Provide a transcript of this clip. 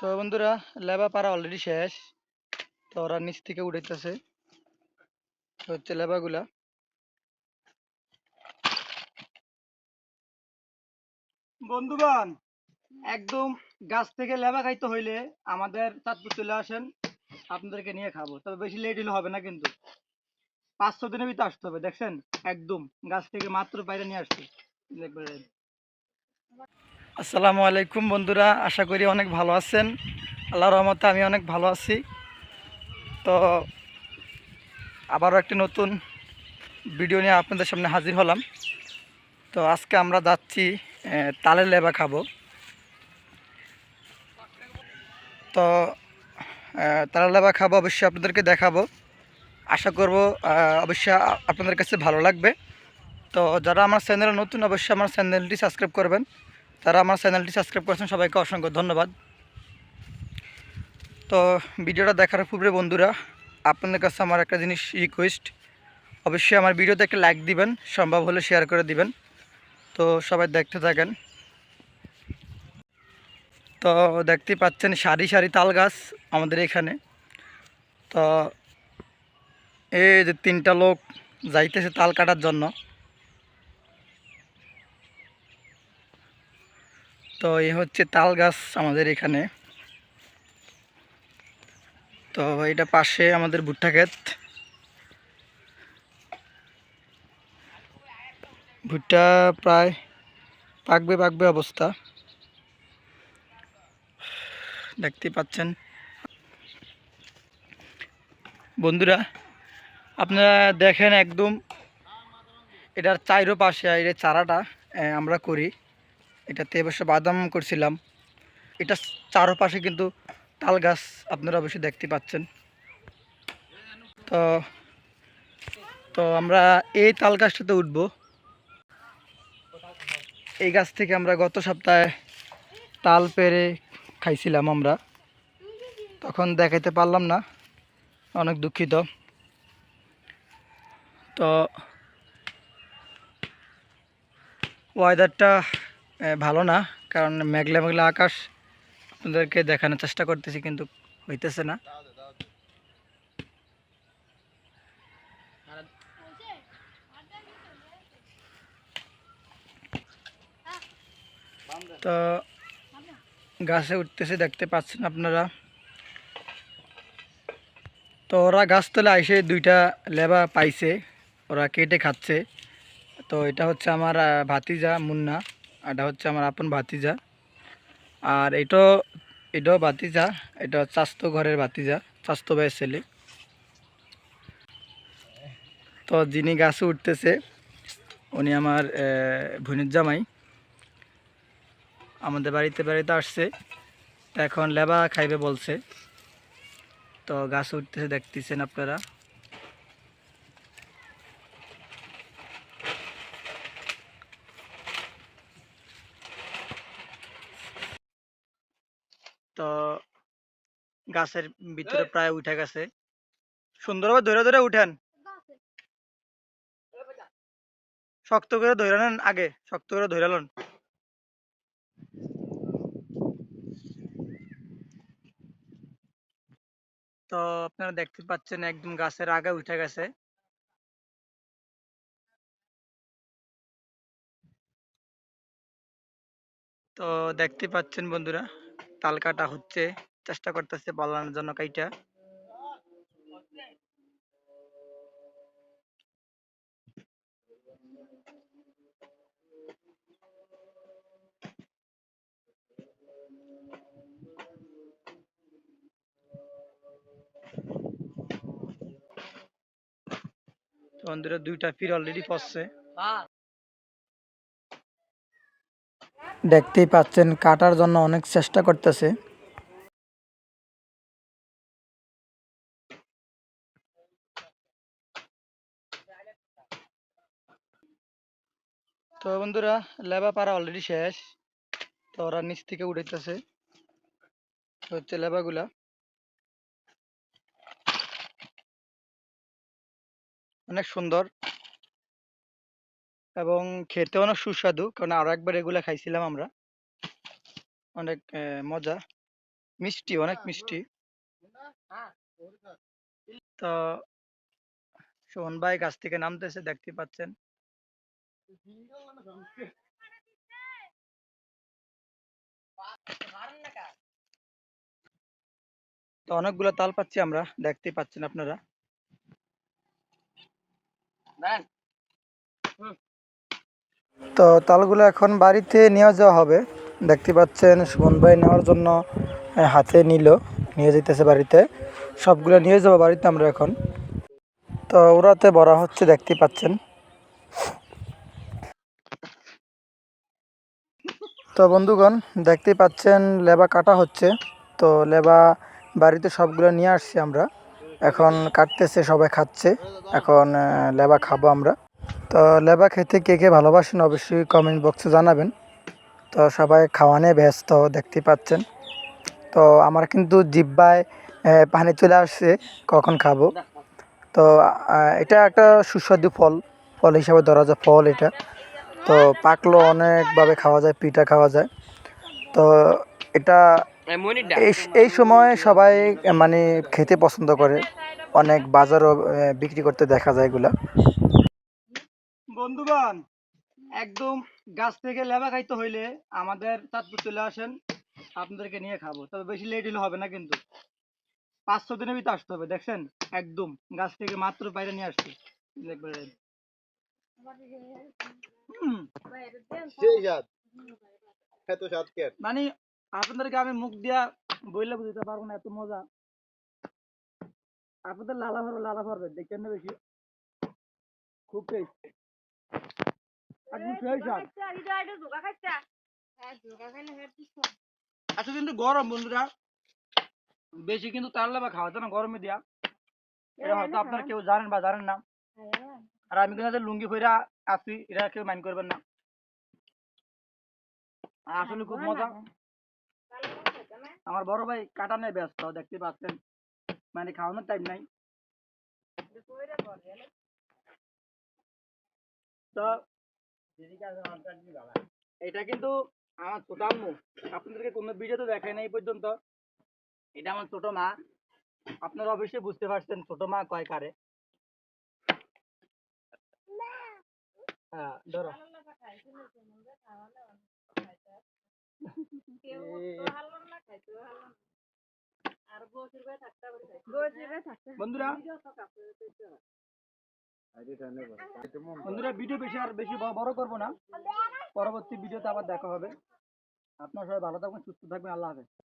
তো বন্ধুরা, লেবা পারা অলরেডি শেষ। তো ওরা নিচ থেকে উঠাইতেছে তো হচ্ছে লেবাগুলা। বন্ধুগণ, একদম গাছ থেকে লেবা খাইতে হইলে আমাদের চাঁদপুর চলে আসেন। আপনাদেরকে নিয়ে খাব। তবে বেশি লেট হলে হবে না কিন্তু। পাঁচ ছ দিনের ভিতরে আসতে হবে, দেখছেন? একদম, গাছ থেকে মাত্র বাইরে নিয়ে আসছে। আসসালামু আলাইকুম বন্ধুরা, আশা করি অনেক ভালো আছেন। আল্লাহর রহমতে আমি অনেক ভালো আছি। তো আবারও একটি নতুন ভিডিও নিয়ে আপনাদের সামনে হাজির হলাম। তো আজকে আমরা যাচ্ছি তালের লেবা খাব। তো তালের লেবা খাব অবশ্যই আপনাদেরকে দেখাবো। আশা করব অবশ্যই আপনাদের কাছে ভালো লাগবে। তো যারা আমার চ্যানেলে নতুন, অবশ্যই আমার চ্যানেলটি সাবস্ক্রাইব করবেন। তারা আমার চ্যানেলটি সাবস্ক্রাইব করেছেন, সবাইকে অসংখ্য ধন্যবাদ। তো ভিডিওটা দেখার পূর্বে বন্ধুরা, আপনাদের কাছে আমার একটা জিনিস রিকোয়েস্ট অবশ্যই আমার ভিডিওতে একটা লাইক দিবেন, সম্ভব হলে শেয়ার করে দিবেন। তো সবাই দেখতে থাকেন। তো দেখতে পাচ্ছেন, সারি সারি তাল গাছ আমাদের এখানে। তো এই যে তিনটা লোক যাইতেছে তাল কাটার জন্য। তো এই হচ্ছে তাল গাছ আমাদের এখানে। তো এটা পাশে আমাদের ভুট্টা ক্ষেত। ভুট্টা প্রায় পাকবে পাকবে অবস্থা। দেখতে পাচ্ছেন। বন্ধুরা, আপনারা দেখেন একদম এটার চাইরো পাশে এর চারাটা আমরা করি। এটাতে অবশ্য বাদাম করছিলাম। এটা চারোপাশে কিন্তু তাল গাছ আপনারা অবশ্যই দেখতে পাচ্ছেন। তো তো আমরা এই তাল গাছটাতে উঠব। এই গাছ থেকে আমরা গত সপ্তাহে তাল পেরে খাইছিলাম আমরা। তখন দেখাইতে পারলাম না, অনেক দুঃখিত। তো ওয়েদারটা ভালো না, কারণ মেঘলা মেঘলা আকাশ আপনাদেরকে দেখানোর চেষ্টা করতেছি, কিন্তু হইতেছে না। তো গাছে উঠতেছে, দেখতে পাচ্ছেন আপনারা। তো ওরা গাছতলা এসে দুইটা লেবা পাইছে, ওরা কেটে খাচ্ছে। তো এটা হচ্ছে আমার ভাতিজা মুন্না। এটা হচ্ছে আমার আপন ভাতিজা। আর এটাও এটাও ভাতিজা এটা চাস্তো ঘরের ভাতিজা চাস্তো ভাইয়ের ছেলে। তো যিনি গাছে উঠতেছে, উনি আমার ভুনির জামাই। আমাদের বাড়িতে বাড়িতে আসছে এখন লেবা খাইবে বলছে। তো গাছে উঠতেছে, দেখতেছেন আপনারা। তো গাছের ভিতরে প্রায় উঠে গেছে। সুন্দরভাবে ধরে ধরে উঠেন। শক্ত করে ধরে নেন আগে শক্ত করে ধরে নেন তো আপনারা দেখতে পাচ্ছেন একদম গাছের আগে উঠে গেছে। তো দেখতে পাচ্ছেন বন্ধুরা তাল কাটা হচ্ছে চেষ্টা করতেছে পালানোর জন্য কাইটা। বন্ধুরা দুইটা ফির অলরেডি পড়ছে। দেখতেই পাচ্ছেন, কাটার জন্য অনেক চেষ্টা করতেছে। তো বন্ধুরা লেবা পারা অলরেডি শেষ। তো ওরা নিচ থেকে উঠাইতেছে। তো হচ্ছে লেবাগুলা। অনেক সুন্দর। এবং খেতে অনেক সুস্বাদু। কারণ আরও একবার এগুলা খাইছিলাম আমরা। অনেক মজা। মিষ্টি, অনেক মিষ্টি। তো সোহন ভাই গাছ থেকে নামতেছে দেখতে পাচ্ছেন। তো অনেকগুলো তাল পাচ্ছি আমরা দেখতে পাচ্ছেন আপনারা। তো তালগুলো এখন বাড়িতে নিয়ে যাওয়া হবে। দেখতে পাচ্ছেন সুমন ভাই নেওয়ার জন্য হাতে নিল, নিয়ে যেতেছে বাড়িতে। সবগুলো নিয়ে যাব বাড়িতে আমরা এখন। তো ওরাতে বড়া হচ্ছে, দেখতে পাচ্ছেন। তো বন্ধুগণ দেখতেই পাচ্ছেন লেবা কাটা হচ্ছে। তো লেবা বাড়িতে সবগুলো নিয়ে আসছি আমরা। এখন কাটতেছে, সবাই খাচ্ছে। এখন লেবা খাব আমরা। তো লেবা খেতে কে কে ভালোবাসেন অবশ্যই কমেন্ট বক্সে জানাবেন। তো সবাই খাওয়া নিয়ে ব্যস্ত দেখতে পাচ্ছেন। তো আমার কিন্তু জিব্বায় পানি চলে আসছে কখন খাব? তো এটা একটা সুস্বাদু ফল। ফল হিসাবে ধরা যায় ফল এটা। তো পাকলো অনেকভাবে খাওয়া যায় পিঠা খাওয়া যায়। তো এটা এই এই সময় সবাই মানে খেতে পছন্দ করে। অনেক বাজারও বিক্রি করতে দেখা যায় এগুলা। বন্ধুগণ একদম গাছ থেকে লেবা খাইতে হইলে আমাদের চাঁদপুর চলে আসেন আপনাদেরকে নিয়ে খাব। তবে বেশি লেট হলে হবে না কিন্তু। পাঁচ ছ দিনের ভিতরে আসতে হবে দেখছেন? একদম গাছ থেকে মাত্র বাইরে নিয়ে আসছে। মানে আপনাদেরকে আমি মুখ দিয়া বইলে বুঝতে পারব না এত মজা। আপনাদের লালা ভরবে লালা ভরবে দেখছেন না বেশি? খুব টেস্ট আচ্ছা কিন্তু গরম বন্ধুরা। বেশি কিন্তু তার লাভা খাওয়া যায় না গরমে দিয়া। এটা হয়তো আপনারা কেউ জানেন বা জানেন না। আর আমি কিন্তু লুঙ্গি পরে আছি এটা কেউ মাইন্ড করবেন না। আসলে খুব মজা। আমার বড় ভাই কাটা নেই ব্যস্ত দেখতে পাচ্ছেন। মানে খাওয়ানোর টাইম নাই। তো এটা কিন্তু আমার ছোট আম্মু। আপনাদেরকে কোনো ভিডিওতে দেখায় না এই পর্যন্ত। এটা আমার ছোট মা। আপনারা অবশ্যই বুঝতে পারছেন ছোট মা কয় কারে। হ্যাঁ ধরো। বন্ধুরা বন্ধুরা, ভিডিও বেশি আর বেশি বড় করব না। পরবর্তী ভিডিওতে আবার দেখা হবে। আপনার সবাই ভালো থাকবেন সুস্থ থাকবেন। আল্লাহ হাফেজ।